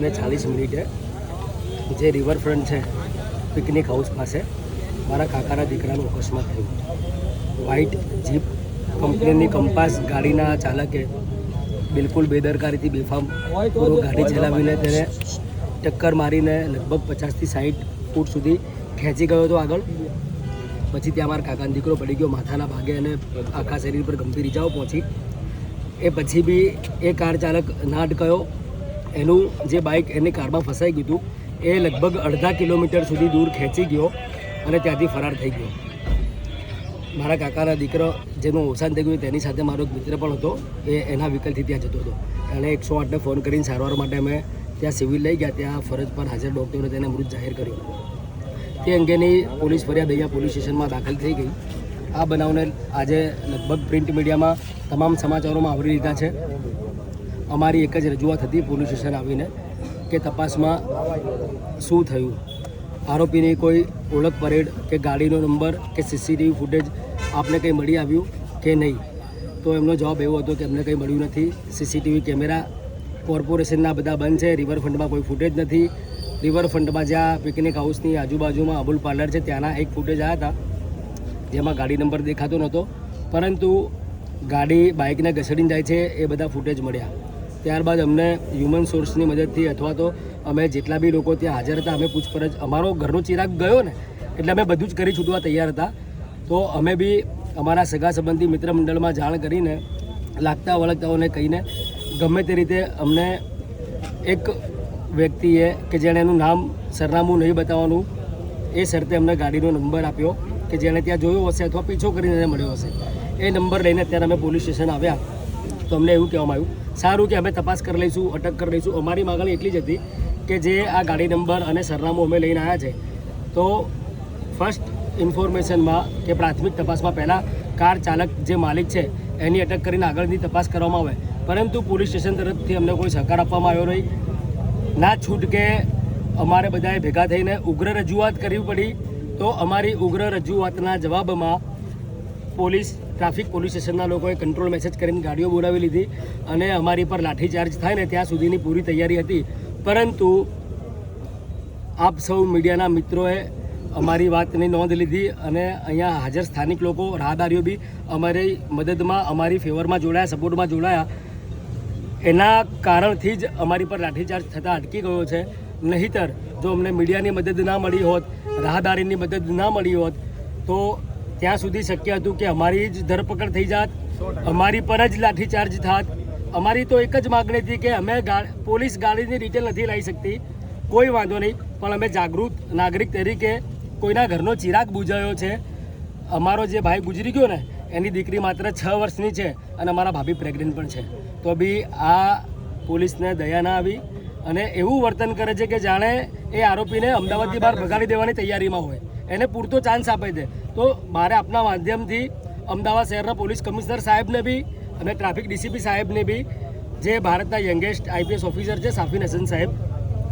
અને ચાલીસ મિનિટે જે રિવરફ્રન્ટ છે પિકનિક હાઉસ પાસે મારા કાકાના દીકરાનું અકસ્માત થયું. વ્હાઇટ જીપ કંપનીની કંપાસ ગાડીના ચાલકે બિલકુલ બેદરકારીથી બેફામ પૂરો ગાડી ચલાવીને તેને ટક્કર મારીને લગભગ પચાસથી સાઠ ફૂટ સુધી ખેંચી ગયો હતો આગળ. પછી ત્યાં મારા કાકાનો દીકરો પડી ગયો માથાના ભાગે અને આખા શરીર પર ગંભીર ઇજાઓ પહોંચી. એ પછી બી એ કાર ચાલક ના અટકાયો એનું જે બાઇક એની કારમાં ફસાઈ ગયું હતું, એ લગભગ અડધા કિલોમીટર સુધી દૂર ખેંચી ગયો અને ત્યાંથી ફરાર થઈ ગયો. મારા કાકાના દીકરો જેનું અવસાન થઈ ગયું તેની સાથે મારો મિત્ર પણ હતો, એ એના વ્હીકલથી ત્યાં જતો હતો. એણે એકસો આઠને ફોન કરીને સારવાર માટે અમે ત્યાં સિવિલ લઈ ગયા, ત્યાં ફરજ પર હાજર ડૉક્ટરે તેને મૃત જાહેર કર્યો. તે અંગેની પોલીસ ફરિયાદ અહીંયા પોલીસ સ્ટેશનમાં દાખલ થઈ ગઈ. આ બનાવને આજે લગભગ પ્રિન્ટ મીડિયામાં તમામ સમાચારોમાં આવરી લીધા છે. અમારી એક જ રજૂઆત હતી પોલીસ સ્ટેશન આવીને કે તપાસમાં શું થયું? આરોપીની કોઈ ઓળખ પરેડ કે ગાડીનો નંબર કે સીસીટીવી ફૂટેજ આપને કંઈ મળી આવ્યું કે નહીં? તો એમનો જવાબ એવો હતો કે અમને કંઈ મળ્યું નથી. સીસીટીવી કેમેરા કોર્પોરેશનના બધા બંધ છે. રિવરફ્રન્ટમાં કોઈ ફૂટેજ નથી. રિવરફ્રન્ટમાં જ્યાં પિકનિક હાઉસની આજુબાજુમાં અબુલ પાર્લર છે, ત્યાંના એક ફૂટેજ આવ્યા હતા, જેમાં ગાડી નંબર દેખાતો નહોતો. પરંતુ ગાડી બાઇકને ઘસડીને જાય છે, એ બધા ફૂટેજ મળ્યા. ત્યારબાદ અમને હ્યુમન સોર્સની મદદથી અથવા તો અમે જેટલા બી લોકો ત્યાં હાજર હતા, અમે પૂછપરછ, અમારો ઘરનો ચિરાગ ગયો ને, એટલે અમે બધું જ કરી છૂટવા તૈયાર હતા. તો અમે બી અમારા સગા સંબંધી મિત્ર મંડળમાં જાણ કરીને લાગતા વળગતાઓને કહીને ગમે તે રીતે અમને એક વ્યક્તિએ કે જેણે એનું નામ સરનામું નહીં બતાવવાનું, એ શરતે અમને ગાડીનો નંબર આપ્યો કે જેણે ત્યાં જોયો હશે અથવા પીછો કરીને મળ્યો હશે. એ નંબર લઈને અત્યારે અમે પોલીસ સ્ટેશન આવ્યા. તો અમને એવું કહેવામાં આવ્યું સારું કે અમે તપાસ કરી લઈશું, અટક કરી લઈશું. અમારી માગણી એટલી જ હતી કે જે આ ગાડી નંબર અને સરનામું અમે લઈને આવ્યા છે, તો ફર્સ્ટ ઇન્ફોર્મેશનમાં કે પ્રાથમિક તપાસમાં પહેલાં કાર ચાલક જે માલિક છે, એની અટક કરીને આગળની તપાસ કરવામાં આવે. પરંતુ પોલીસ સ્ટેશન તરફથી અમને કોઈ સહકાર આપવામાં આવ્યો નહીં. ના છૂટકે અમારે બધાએ ભેગા થઈને ઉગ્ર રજૂઆત કરવી પડી, તો અમારી ઉગ્ર રજૂઆતના જવાબમાં પોલીસ ટ્રાફિક પોલીસ સ્ટેશનના લોકોએ કંટ્રોલ મેસેજ કરીને ગાડીઓ બોલાવી લીધી અને અમારી પર લાઠીચાર્જ થાય ને ત્યાં સુધીની પૂરી તૈયારી હતી. પરંતુ આપ સૌ મીડિયાના મિત્રોએ અમારી વાતની નોંધ લીધી અને અહીંયા હાજર સ્થાનિક લોકો, રાહદારીઓ બી અમારી મદદમાં, અમારી ફેવરમાં જોડાયા સપોર્ટમાં જોડાયા. એના કારણથી જ અમારી પર લાઠીચાર્જ થતાં અટકી ગયો છે. નહીતર જો અમને મીડિયાની મદદ ના મળી હોત, રાહદારીની મદદ ના મળી હોત, તો ત્યાં સુધી શક્ય હતું કે અમારી જ ધરપકડ થઈ જાત, અમારી પર જ લાઠીચાર્જ થાત. અમારી તો એક જ માગણી હતી કે અમે પોલીસ ગાડીની ડિટેલ નથી લાવી શકતી. કોઈ વાંધો નહીં, પણ અમે જાગૃત નાગરિક તરીકે કોઈના ઘરનો ચિરાગ બુજાયો છે. અમારો જે ભાઈ ગુજરી ગયો ને, એની દીકરી માત્ર છ વર્ષની છે અને અમારા ભાભી પ્રેગ્નન્ટ પણ છે. તો બી આ પોલીસને દયા ના આવી અને એવું વર્તન કરે છે કે જાણે એ આરોપીને અમદાવાદથી બહાર ભગાડી દેવાની તૈયારીમાં હોય. એને પૂરતો ચાન્સ આપે છે. તો મારે આપના માધ્યમથી અમદાવાદ શહેરના પોલીસ કમિશનર સાહેબને બી અને ટ્રાફિક ડીસીપી સાહેબને બી જે ભારતના યંગેસ્ટ આઈપીએસ ઓફિસર છે સાફિન હસન સાહેબ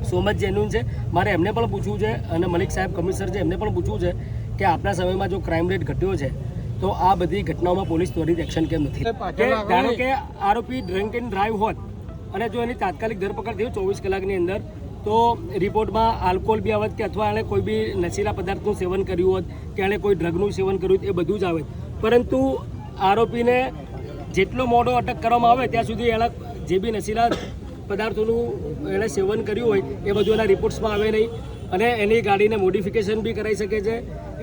સોમજ જેનુન છે મારે એમને પણ પૂછવું છે અને મલિક સાહેબ કમિશનર છે એમને પણ પૂછવું છે કે આપના સમયમાં જો ક્રાઇમ રેટ ઘટ્યો છે તો આ બધી ઘટનાઓમાં પોલીસ ત્વરિત એક્શન કેમ નથી? કારણ ધારો કે આરોપી ડ્રિંક એન્ડ ડ્રાઈવ હોત અને જો એની તાત્કાલિક ધરપકડ થઈ ચોવીસ કલાકની અંદર તો રિપોર્ટમાં આલ્કોહોલ બી આવત કે અથવા એણે કોઈ બી નશીલા પદાર્થનું સેવન કર્યું હોત કે એણે કોઈ ડ્રગનું સેવન કર્યું એ બધું જ આવે. પરંતુ આરોપીને જેટલો મોડો અટક કરવામાં આવે ત્યાં સુધી એણે જે બી નશીલા પદાર્થોનું એણે સેવન કર્યું હોય એ બધું એના રિપોર્ટ્સમાં આવે નહીં. અને એની ગાડીને મોડિફિકેશન બી કરાવી શકે છે.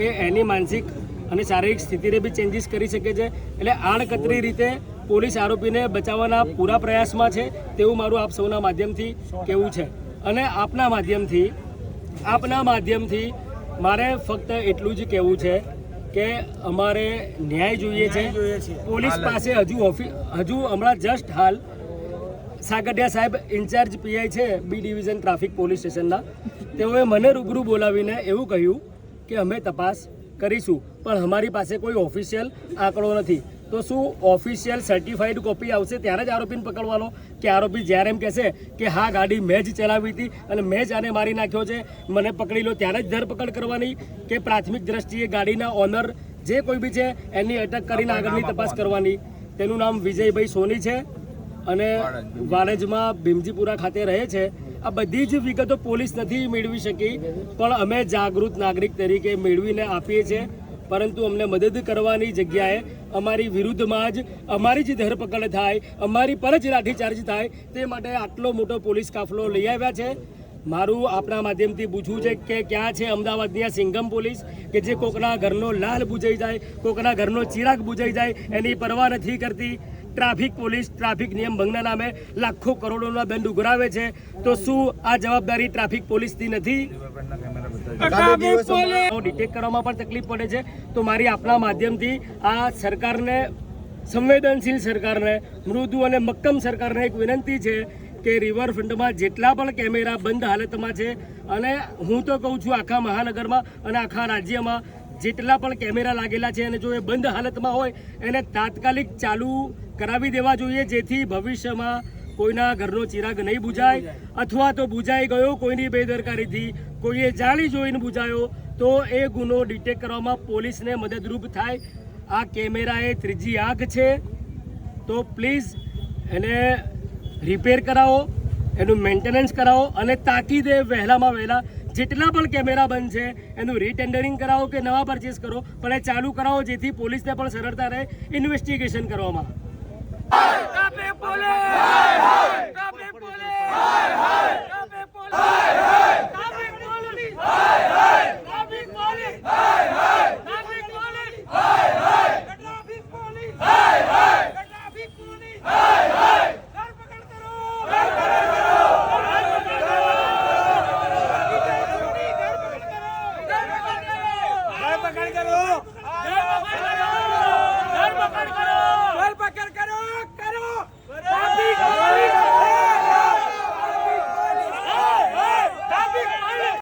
એ એની માનસિક અને શારીરિક સ્થિતિને બી ચેન્જીસ કરી શકે છે. એટલે આડકતરી રીતે પોલીસ આરોપીને બચાવવાના પૂરા પ્રયાસમાં છે તેવું મારું આપ સૌના માધ્યમથી કહેવું છે. અને આપના માધ્યમથી આપના માધ્યમથી મારે ફક્ત એટલું જ કહેવું છે કે અમારે ન્યાય જોઈએ છે. પોલીસ પાસે હજુ ઓફિસ હજુ હમણાં જસ્ટ હાલ સાગડિયા સાહેબ ઇન્ચાર્જ પીઆઈ છે બી ડિવિઝન ટ્રાફિક પોલીસ સ્ટેશનના. તેઓએ મને રૂબરૂ બોલાવીને એવું કહ્યું કે અમે તપાસ કરીશું પણ અમારી પાસે કોઈ ઓફિશિયલ આંકડો નથી. તો શું ઓફિશિયલ સર્ટિફાઈડ કોપી આવશે? ત્યારે જ આરોપીને પકડવાનો? કે આરોપી જ્યારે એમ કહેશે કે હા ગાડી મેં જ ચલાવી હતી અને મેં જ આને મારી નાખ્યો છે મને પકડી લો ત્યારે જ ધરપકડ કરવાની? કે પ્રાથમિક દ્રષ્ટિએ ગાડીના ઓનર જે કોઈ બી છે એની અટક કરીને આગળની તપાસ કરવાની. તેનું નામ વિજયભાઈ સોની છે અને વાડજમાં ભીમજીપુરા ખાતે રહે છે. આ બધી જ વિગતો પોલીસ નથી મેળવી શકી પણ અમે જાગૃત નાગરિક તરીકે મેળવીને આપીએ છીએ. પરંતુ અમને મદદ કરવાની જગ્યાએ અમારી વિરુદ્ધમાં જ અમારી જ ધરપકડ થાય, અમારી પર જ લાઠીચાર્જ થાય, તે માટે આટલો મોટો પોલીસ કાફલો લઈ આવ્યા છે. મારું આપણા માધ્યમથી પૂછવું છે કે ક્યાં છે અમદાવાદની આ સિંગમ પોલીસ, કે જે કોકના ઘરનો લાલ બુજાઈ જાય, કોકના ઘરનો ચિરાગ બુજાઈ જાય, એની પરવા નથી કરતી. ટ્રાફિક પોલીસ ટ્રાફિક નિયમ ભંગના નામે લાખો કરોડોના દંડ ઉઘરાવે છે. તો શું આ જવાબદારી ટ્રાફિક પોલીસની નથી? ડિટેક્ટ કરવામાં પણ તકલીફ પડે છે. તો મારી આપણા માધ્યમથી આ સરકારને સંવેદનશીલ સરકારને મૃદુ અને મક્કમ સરકારને એક વિનંતી છે કે રિવરફ્રન્ટમાં જેટલા પણ કેમેરા બંધ હાલતમાં છે અને હું તો કહું છું આખા મહાનગરમાં અને આખા રાજ્યમાં જેટલા પણ કેમેરા લાગેલા છે અને જો એ બંધ હાલતમાં હોય એને તાત્કાલિક ચાલુ કરાવી દેવા જોઈએ જેથી ભવિષ્યમાં કોઈના ઘરનો ચિરાગ નહીં બુજાય. અથવા તો બુજાઈ ગયો કોઈની બેદરકારીથી. કોઈએ જાણી જોઈને બુજાયો તો એ ગુનો ડિટેક્ટ કરવામાં પોલીસને મદદરૂપ થાય. આ કેમેરા એ ત્રીજી આંખ છે. તો પ્લીઝ એને રિપેર કરાવો એનું મેન્ટેનન્સ કરાવો અને તાકીદે વહેલામાં વહેલા જેટલા પણ કેમેરા બંધ છે, એનું રીટેન્ડરિંગ કરાવો કે નવા પરચેસ કરો, પણ એ ચાલુ કરાવો જેથી પોલીસને પણ સરળતા રહે ઇન્વેસ્ટિગેશન કરવામાં. ¡Vuelva, Cárcaro! ¡Vuelva, Cárcaro! ¡Vuelva, Cárcaro! ¡Cárcaro! ¡Papi, papi!